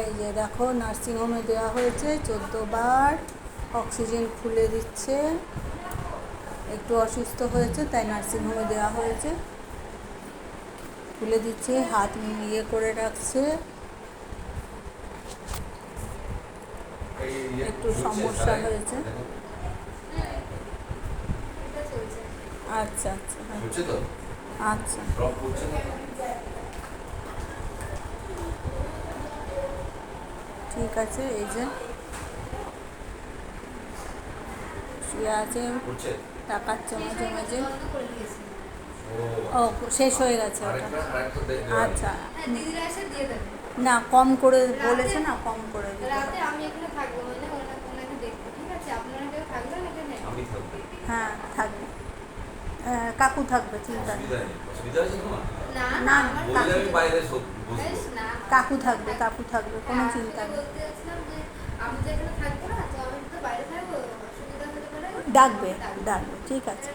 এই যে দেখো নার্সিংহোমে দেওয়া হয়েছে চোদ্দ বার অক্সিজেন খুলে দিচ্ছে। একটু অসুস্থ হয়েছে তাই নার্সিংহোমে দেওয়া হয়েছে। খুলে দিচ্ছে হাত ইয়ে করে রাখছে। একটু সমস্যা হয়েছে। আচ্ছা আচ্ছা হ্যাঁ। আচ্ছা। ঠিক আছে এই যে। শুয়ে আছে তাকাচ্ছে মাঝে মাঝে। ও ও শেষ হয়ে গেছে আচ্ছা হ্যাঁ দিদিরা এসে দিয়ে দেবে না কম করে বলেছে না কম করে দিতে। রাতে আমি এখানে থাকব মানে ওনাকে ওনাকে দেখব ঠিক আছে? আপনারা কেউ থাকবেন এখানে? আমি থাকব। হ্যাঁ থাকবে। কাকু থাকবে চিন্তা নেই। আছে না কাকু থাকবে। কাকু থাকবে কোনো চিন্তা নেই। ডাকবে ডাকবে ঠিক আছে।